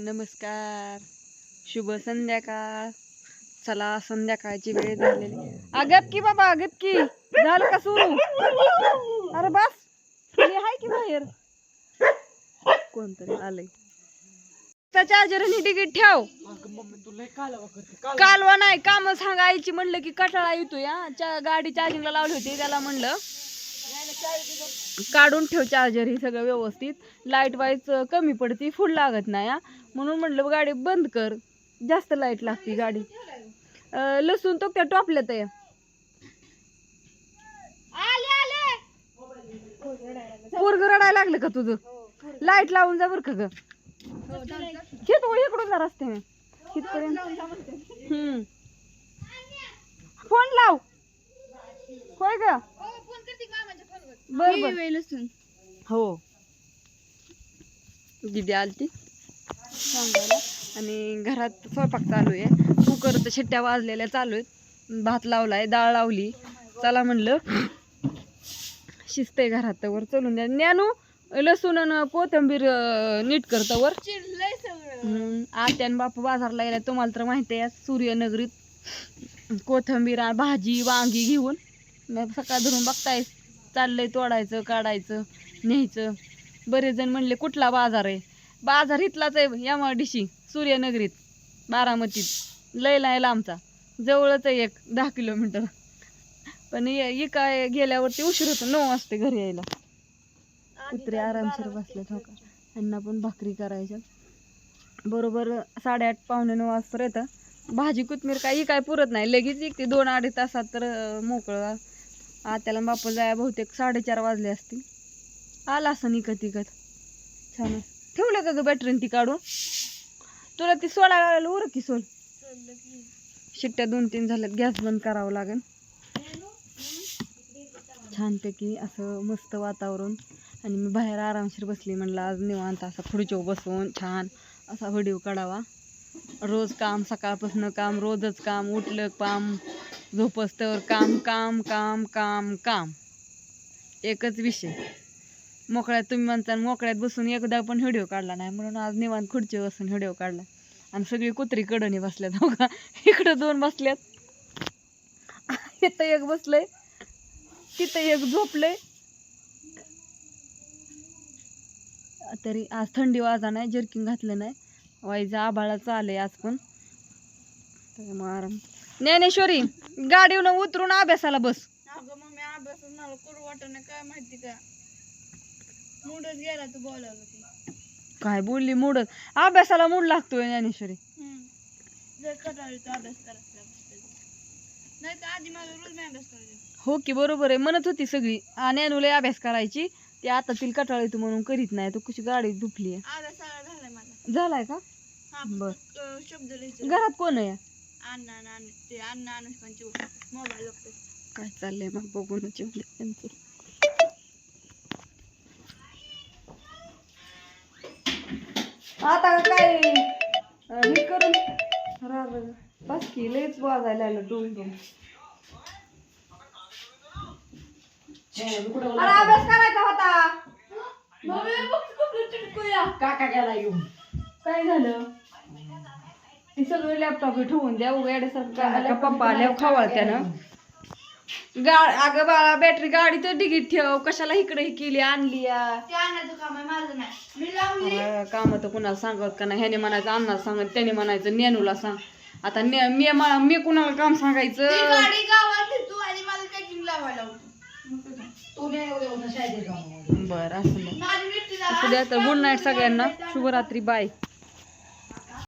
नमस्कार. शुभ संध्याकाळ. चला संध्याकाळची वेळ झालेली. अगप की बाबा अगप की. झालं का सुरू? अरे बस. आहे की बाहेर? कोणतरी आलंय. चार्जर आणि तिकीट ठेव. कालवा नाही काम सांगायची म्हणलं की कटाळा येतो या गाडी चार्जिंगला लावली होती त्याला म्हणलं. काढून ठेव चार्जर ही सगळं व्यवस्थित. लाइट वाईज कमी पडती फुल लागत नाही हा. म्हणून म्हणलं गाडी बंद कर. जास्त लाइट लागते गाडी. अं, लसूण तो त्या टॉपल्यात आहे. पोरग रडायला लागलं का तुझं? लाइट लावून जा बर का ग. इकडून जा रस्त्याने. हम्म. फोन लाव. होय ग. बर बर. हो. दिदी आलती. सांगायला. आणि घरात स्वयंपाक चालू आहे. कुकरच्या शिट्ट्या वाजलेल्या चालू आहेत. भात लावलाय डाळ लावली. चला म्हणलं शिस्त आहे घरात वर. चलून द्या. ज्ञानू लसूण आणि कोथिंबीर नीट करतावर आत्यान बापू बाजारला गेला तुम्हाला तर माहिती आहे सूर्यनगरीत कोथिंबीर भाजी वांगी घेऊन मग सकाळ धरून बघताय चाललंय तोडायचं काढायचं न्यायचं. बरेच जण म्हणले कुठला बाजार आहे? बाजार इथलाच आहे या डिशी सूर्यनगरीत बारामतीत. लय आहे लांबचा. जवळच आहे एक दहा किलोमीटर. पण इकाय गेल्यावरती उशीर होतो नऊ वाजते घरी यायला. कुत्रे आरामशीर बसले हो का? यांना पण भाकरी करायच्या. बरोबर साडेआठ पावणे नऊ वाजता येतं भाजी कोथमीर काही काय पुरत नाही. लगेच इकते दोन अडीच तासात तर मोकळं. आत्याला बापू जाया बहुतेक साडेचार वाजले असतील. आला असं निकत इकत छान ठेवलं का ग बॅटरीन ती काढून? तुला ती सोडा लावायला उरक की सोल शिट्ट्या दोन तीन झाल्यात गॅस बंद करावं लागेल. छानपैकी असं मस्त वातावरण. आणि मी बाहेर आरामशीर बसली म्हणलं आज निवांत असा खुर्चीवर बसून छान असा व्हिडिओ काढावा. रोज काम सकाळपासून काम रोजच काम उठलं काम झोपस्तवर काम काम काम काम काम. एकच विषय. मोकळ्यात तुम्ही म्हणता मोकळ्यात बसून एकदा पण व्हिडिओ काढला नाही म्हणून आज निवांत खुर्ची बसून व्हिडिओ काढला. आणि सगळी कुत्री कडणी बसल्यात हो का? इकडं दोन बसल्यात. इथं एक बसलंय तिथं एक झोपलंय. तरी आज थंडी वाजा नाही जर्किंग घातलं नाही. वाईजा आभाळाचं आलंय आज पण. आराम. ज्ञानेश्वरी गाडीवर उतरून अभ्यासाला बस. अगं मम्मी अभ्यास मला करू वाटत काय माहिती का? मूडच गेला तू बोलावलं ते. काय बोलली मूडच? अभ्यासाला मूड लागतोय ज्ञानेश्वरी. जर कटाळी तू अभ्यास करायचा नाही तर आधी माझा रोज मी अभ्यास करायचा. हो की बरोबर आहे. म्हणत होती सगळी आणि अनुले अभ्यास करायची. ती आता तिला कटाळ येतो म्हणून करीत नाही. तू कशी गाडी दुखली आहे? अभ्यास सगळा झालाय माझा. झालाय का? हा बर. फक्त, अं, शब्द लिहायचे. घरात कोण आहे? अण्णा आणि ते अण्णा अनुष्कांची मोबाईल काय चाललंय? मग बघून त्यांचं. आता काय हे करून. बस की लयच वाजायला आलं डोल अरे अभ्यास करायचा होता. काका गेला येऊन. काय झालं? ती सगळं लॅपटॉप ठेवून द्या उघड्यासारखं पप्पा आल्यावर खवळ त्यानं गा अगं बाळा बॅटरी गाडी तर डिगीत ठेव. कशाला इकडे ही केली आणली या? ते आणायचं काम आहे माझं नाही. मी लावली. काम तर कुणाला सांगत का नाही? ह्याने म्हणायचं अण्णा सांगत त्याने म्हणायचं नेनूला सांग. आता ने मी मा- मी कुणाला काम ती सांगायचं गाडी गावात तू आणि मला पॅकिंग लावायला तू बरं असं नाही माझी मिठी असू द्या तर गुड नाईट सगळ्यांना. शुभरात्री बाय.